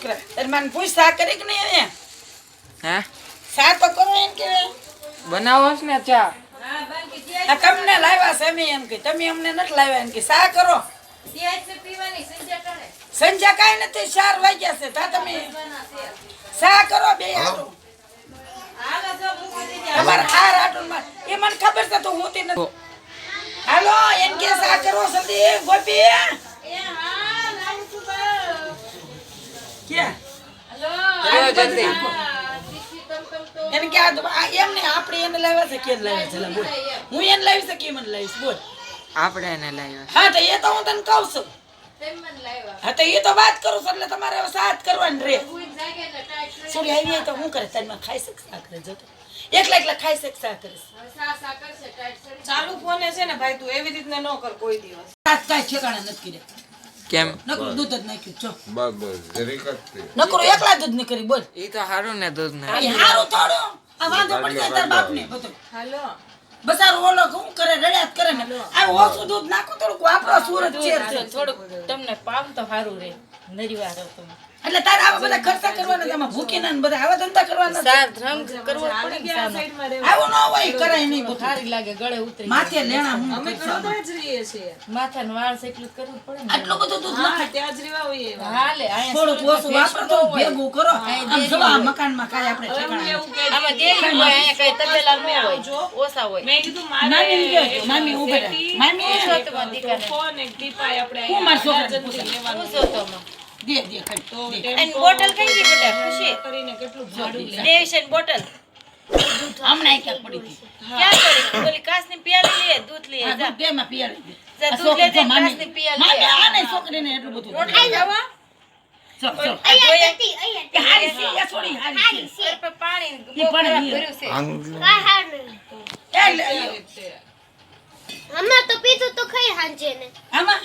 છોકરા. તારી માને પૂછ સા કરી કે નહીં હવે હે? સા તો કરો એમ કે બનાવો છે ને ચા? તમને લાવ્યા છે અમે એમ કે તમે અમને નથી લાવ્યા એમ કે સા કરો. સંજ્યા કાંઈ નથી ચાર વાગ્યા છે. તા તમે સા કરો બે હારું અમારે હાર હાટુમાં એ મને ખબર છે તો હું તે નથી હાલો એમ કે સા કરો સદી ગોપી. ક્યાં? ચલો જલ્દી એને કે એમ ને આપણે એને લાવ્યા છે કે લાવ્યા છે? બોલ. હું એને લાવી છે કે મને લાવીશ? બોલ. આપણે એને લાવ્યા. હા તો એ તો હું તને કહું છું. હા તો એ તો વાત કરું છું એટલે તમારે સાથ કરવાની રે. સોરી આવી તો હું કરે? તને ખાઈ શકશે આ કરે જો એકલા એકલા ખાઈ શકશે આ ચાલુ ફોને છે ને ભાઈ તું એવી રીતના ન કર કોઈ દિવસ. સાત કાંઈ ઠેકાણા નથી કર્યા. કેમ? નકરું દૂધ જ નાખ્યું જો. બસ બસ. જરીક જ નકરું એકલા દૂધની કરી બોલ. ઈ તો હારું ને દૂધ ને. એ હારું થોડું. આ વાંધો પડી જાય તાર બાપને બધો. હાલો. બસારો ઓલો શું કરે રડ્યાત કરે ને. આ ઓછું દૂધ નાખું થોડુંક વાપરો સુરત છે. થોડુંક તમને પામ તો સારું રે. નરીવાર તમે એટલે તારે આવા બધા ખર્ચા કરવાના છે, આમાં ભૂકીના ને બધા આવા ધંધા કરવાના છે. સાર રંગ કરવો પડે ને સાનો. સાઈડમાં રહેવું આવું ન હોય કરાય નહીં બધું. સારી લાગે ગળે ઉતરી માથે લેણા હું અમે. ઘરમાં જ રહીએ છીએ. માથા ને વાળ એટલું જ કરવું પડે ને. આટલું બધું દૂધ નાખે ત્યાં જ રહેવા હોઈએ. હાલે અહીંયા થોડુંક ઓછું વાપરો તો ભેગું કરો. આમ જો આ મકાનમાં કાંઈ આપણે હવે હું ઠેકાણા આમાં દેરી હોય અહીંયા કઈ તબેલા ન હોય ઓછા હોય. મેં કીધું મામી ને મારે મામી ઉભે મામી પૂછો તો મારા ફોન એક ટીપાય આપણે હું મારા અહીંયા લેવાનું પૂછો તો માં. દે કરી. બોટલ કઈ ગઈ બેટા? ખુશી. કરીને કેટલું ભાડું લે. બોટલ. પડી હતી. ક્યાં પડી? ઓલી પિયાલી લે દૂધ લે જા. પીયાલી. જા દૂધ પીયાલી છોકરીને એટલું બધું રોટલી પણ. હમણાં તો પીધું તો ખાઈ હાંજે ને. આમાં?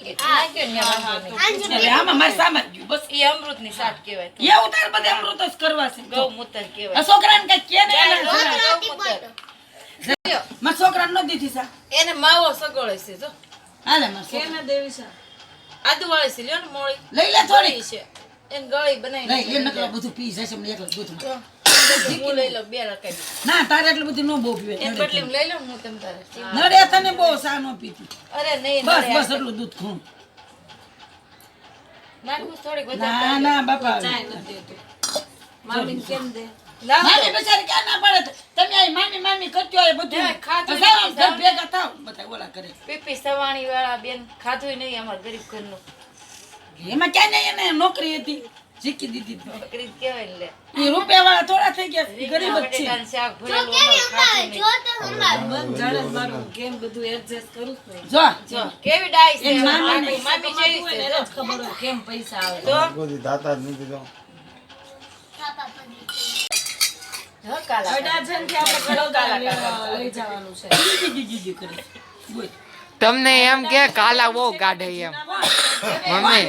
નાખ્યો ને ત્યાં વાંધો નહીં. હાંજે એટલે આમાં મારે સામાન ગયું બસ. ઈ અમૃતની સાટ કહેવાય એવું તાર બધે અમૃત જ કરવા છે. જો. ગૌમૂત્ર આ કહેવાય છોકરાને કઈ કે ને ચાલો, એને રોજ ગૌમૂત્ર. મારા છોકરાને ન દીધી સા એને માવો સગોળે છે જો. હાલે મારા છોકરા. દેવી છે આદુ વાળી છે લ્યો ને મોળી. લઈ લે થોડી ગળી છે. એને ગળી બનાવી લઈ લે નકરા બધું પી જશે મને એકલા દૂધમાં. ના તારે એટલું બધું ન બહુ પીવે લઈ લઉં હું તમ તારે. નડે તને બહુ સા ન પીતી? અરે નહીં બસ બસ એટલું દૂધ ખૂણ ના ના બાપા. કેમ દે? મામી બચારી ક્યાં ના પડે? તમે આ મામી મામી કરતી હોય બધું. ઘર ભેગા થાવ બધા ઓલા કરે પીપી સવાણી વાળા બેન ખાધું નહીં અમારા ગરીબ ઘરનું. એમાં ક્યાં નહીં એને નોકરી હતી. શીખી દીધી બકરી જ લે એ રૂપિયા વાળા થોડા થઈ ગયા ગરીબ જ છે. નહીં. મન જાણે મારું કેમ બધું એડજસ્ટ કરું જ જો. જો. કેવી ડાય છે? મામી મામી જેવી છે? ખબર કેમ પૈસા આવે. તો? કોઈ દાતા જ નથી તો પડી હ કાલા થી આપણે. લઈ જવાનું છે. તમને એમ કે કાલા બહુ કાઢે એમ. મમ્મી.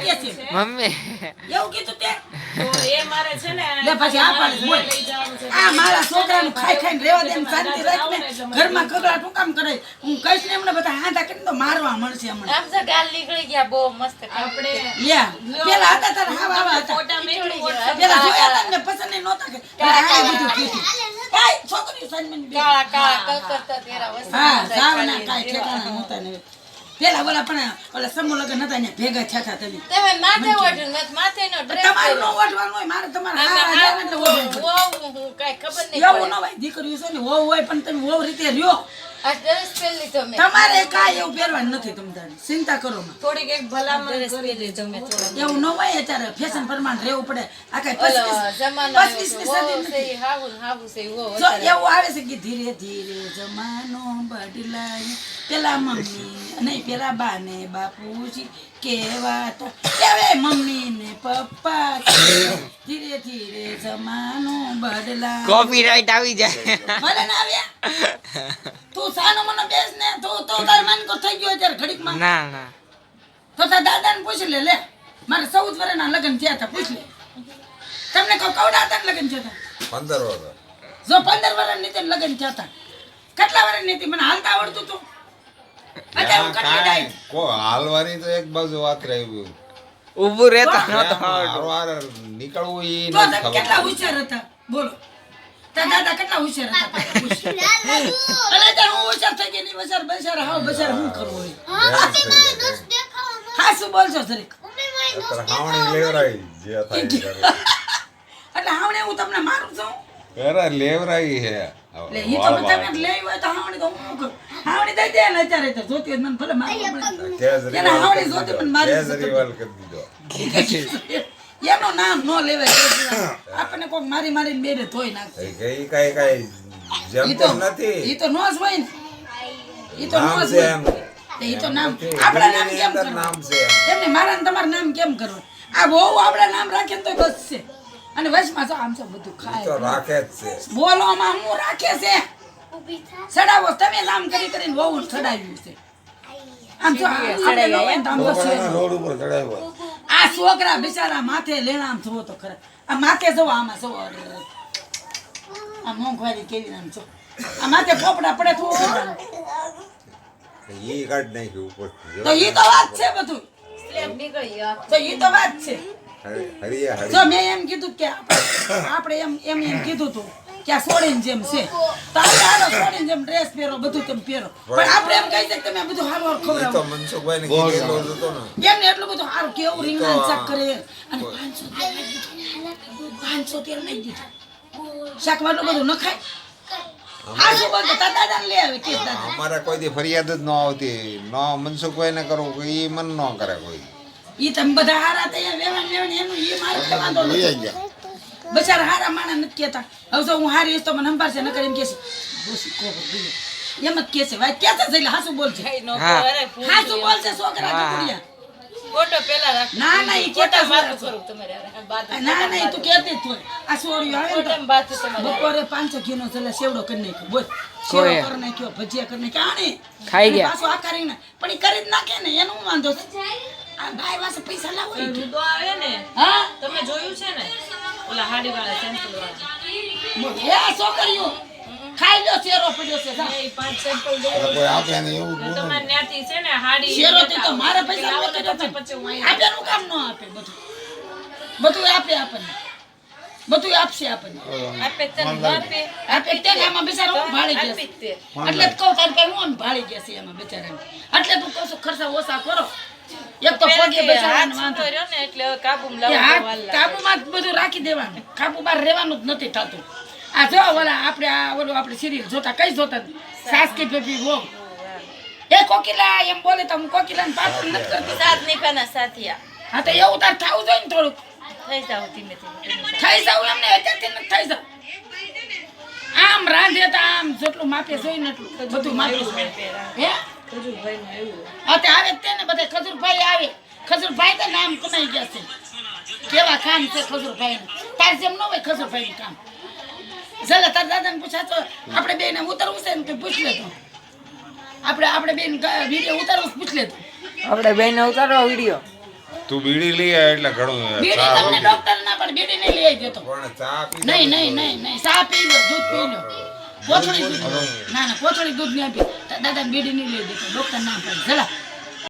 મમ્મી. એવું કીધું તે? લે પછી આ પાડે બોલ લઈ જવાનું છે. આ મારા છોકરાનું ખાઈ ખાઈને રેવા દે શાંતિ રાખ ઘરમાં કગડા ટુકામ કરે. હું કહીશ ને એમને બધા હાંધા કરીને તો મારવા મળશે હમણાં. આમ તો ગાલ નીકળી ગયા બહુ મસ્ત આપણે લ્યા પેલા હતા તાર હાવા હાવા હતા. ફોટા મેકલું WhatsApp પેલા જોયા હતા પસંદ ય નહોતા કે આ બધું કીધું. કાંઈ છોકરીઓ સાંજમાં બે. કાળા કાળા કલકત્તા તેરા વસ્તુ હા બધા સાવના ખાલી ઠેકાણા નહોતા ને. પેલા ઓલા પણ ઓલા સમૂહ લગ્ન હતા ને ભેગા થયા તમે. તમે માથે ઓઢ્યું નથી માથે નો ડ્રેસ તમારું નો ઓઢવાનું હોય મારે તમારે હારા હારા એટલે ઓઢવું ઓ હું કઈ ખબર નહીં એવું નો ભાઈ હોય દીકરીઓ છે ને ઓ હોય પણ તમે ઓ રીતે રહ્યો. તમારે કાંઈ એવું પહેરવાનું નથી તમ તારે ચિંતા કરો માં. થોડીક એક ભલામણ કરી લીધો મેં એવું ન હોય અત્યારે ફેશન પ્રમાણે રહેવું પડે. આ કઈ. એવું આવે છે કે ધીરે ધીરે જમાનો બદલાય. પેલા મમ્મી નહીં પેલા બા ને બાપુજી કેવા કેવે મમ્મી ને પપ્પા ધીરે ધીરે જમાનો બદલાય. કોપીરાઈટ આવી જાય. ભલે ના આવ્યા? તું સાનો મને બેસ ને તું તું તાર માન કો થઈ ગયો અત્યારે ઘડીકમાં. ના ના. તો તાર દાદાને પૂછી લે લે. મારે ચૌદ વર્ષના લગ્ન થયા હતા પૂછ લે. તમને કહું કવડા હતા ને લગ્ન થયા હતા? પંદર વર્ષ જો પંદર વર્ષ નીચે લગ્ન થયા હતા. કેટલા વર્ષ નીતિ મને હાલતા આવડતું તું. અત્યારે હું કેટલી ડાય. કો હાલવાની તો એક બાજુ વાત રહી ઉભું રહેતા નીકળવું ખબર કેટલા હોશિયાર હતા? બોલો. તારા દાદા કેટલા હોશિયાર હતા હું હોશિયાર થઈ ગઈ નહીં બસાર બસાર હાવ બસાર હું કરવું હા મમ્મી મારી દોસ્ત દેખાવા હા શું બોલશો અત્યારે હાવણી લેવરાઈ જે થાય એટલે હાવણે હું તમને મારું છું? અરે લેવરાઈ હે એટલે ઈ તો તમે લેવી હોય તો હાવણી તો હું કરું? હાવણી દઈ દે ને અત્યારે તો જોતી હોય મને ભલે મારું. હાવણી જોતી પણ મારી કરી દીધો. એનું નામ નો લેવાય આપણને કોક મારી મારીને બેને ધોઈ નાખે. એ કઈ કઈ કઈ જેમ તો નથી. ઈ તો નો જ હોય ને. ઈ તો નો જ હોય. ઈ તો નામ આપણા નામ કેમ નામ છે એમને. મારા તમારું નામ કેમ કરવું? આ બહુ આપણા નામ રાખે તો બસ છે. અને વચમાં જો આમ તો બધું ઈ તો રાખે જ છે. બોલોમાં હું રાખે છે? સડાવો તમે જ આમ કરી કરીને બહુ સડાવ્યું છે. આમ તો આપણે રોડ ઉપર ચડાવ્યો. આ છોકરા બિચારા માથે લેણા થવો જોવો તો ખરા. આ માથે જોવો આમાં જોવો. આ મોંઘવારી કેવી આમ છો આ માથે પોપડા પડે તો ઈ કાઢ નાખ્યું ઉપર. તો ઈ તો વાત છે બધું. સ્લેબ નીકળી તો ઈ તો વાત છે. જો મેં એમ કીધું કે આપણે આપણે એમ એમ એમ કીધું તું કે આ સોડીની જેમ છે. તો આપણે સોડીની જેમ ડ્રેસ પહેરો બધું તમે પહેરો. પણ આપણે એમ કહી દે તમે બધું હારું હારું ખવડાવો. તો મનસુખભાઈ ને કીધેલો હતો ને. એમને એટલું બધું હારું કેવું રીંગણ શાક કરે અને પાંચસો તેલ નાખી દીધું. શાક વાળું બધું ન ખાય આ શું બોલતો તાર લે આવે અમારે કોઈ દી ફરિયાદ જ ન આવતી. ન મનસુખભાઈ ને કરવું કે એ મન ન કરે કોઈ. ઈ તમે બધા હારા થયા વેવાણ વેવાણ એનું ઈ મારે વાંધો નથી. બચારા હારા માણા નથી કહેતા. હવે જો હું હારી તો મને સંભાળશે નકર એમ કહેશે. ગયો. એમ જ કહેશે ભાઈ કહેશે છે એટલે હાસું બોલશે હાસું બોલશે છોકરા ટુકડિયા ફોટો પેલા રાખ. ના ના ઈ ફોટા કહેતા કરું તમારે હારે. ના ના તું કહેતી જ આ સોળિયો આવે ને તો તમારે બપોરે પાંચસો ઘીનો છેલ્લે સેવડો કરી નાખ્યો. બોલ સેવડો કરી નાખ્યો ભજીયા કરી નાખ્યા. આને ખાઈ ગયા. પાછું આ કરીને પણ ઈ કરી જ નાખે ને એનું વાંધો છે? આ ભાઈ પાસે પૈસા લાવો ઈ. કે. આવે ને હા? તમે જોયું છે ને? ઓલા હાડી વાળા. સેમ્પલ વાળા. એ છોકરીઓ ખાઈ લ્યો શેરો પડ્યો છે એ પાંચ સેમ્પલ હવે કોઈ આપે ને એવું જ તમારે ત્યાંથી છે ને હાડી શેરો તે તો મારા પૈસા લાવો કર્યો છે. પછી હું કામ ન આપે બધું. બધું આપે આપણને. બધું આપશે આપણને. આપે તને બાપે આપે. તે આમાં બિચારા હું ભાળી ગયા આપી છે. જ તે એટલે કહું તારી પાસે હું ભાળી ગયા છે એમાં બિચારાને. એટલે તું કહું છું ખર્ચા ઓછા કરો. એક તો પગે ને એટલે કાબુમાં. કાબુમાં બધું રાખી દેવાનું. રહેવાનું જ નથી થતું. આ જો ઓલા આપણે આ ઓલું આપણે સિરિયલ જોતા કઈ જોતા? સાસ કી બેબી વો એ કોકિલા એમ બોલે તો હું કોકિલાને પાછળ નથી કરતી. સાત નીફાના સાથિયા. હા તો એવું તાર થવું જોઈએ ને થોડુંક. થઈ જાવ ધીમે ધીમે થઈ જાવ એમને અત્યારથી નથી થઈ જાવ. આમ રાંધે તો આમ જેટલું માપે જોઈ ને એટલું. બધું માપે હે? આવે જ ને બધા ખજૂરભાઈ આવે. ખજૂરભાઈ તો નામ કમાઈ ગયા છે. કેવા કામ છે ખજૂરભાઈ તાર જેમ ન હોય ખજૂરભાઈ કામ. ચાલે તાર દાદાને પૂછા તો આપણે બેને ઉતરવું છે ને કે પૂછ લેતો આપણે આપણે બેન વીડિયો ઉતારવું પૂછ લેતો આપણે બેન ઉતારો વીડિયો. તું બીડી લઈ આય એટલે ઘણું બીડી તમને ડોક્ટર ના પણ બીડી નહીં લઈ દેતો પણ ચા પી નહીં નહીં નહીં નહીં. ચા પી લો દૂધ પી લો. કોથળી દૂધ ના ના, કોથળી દૂધ નહીં આપી. દાદા બીડી નહીં લઈ દેતો ડોક્ટર ના પડે. જલા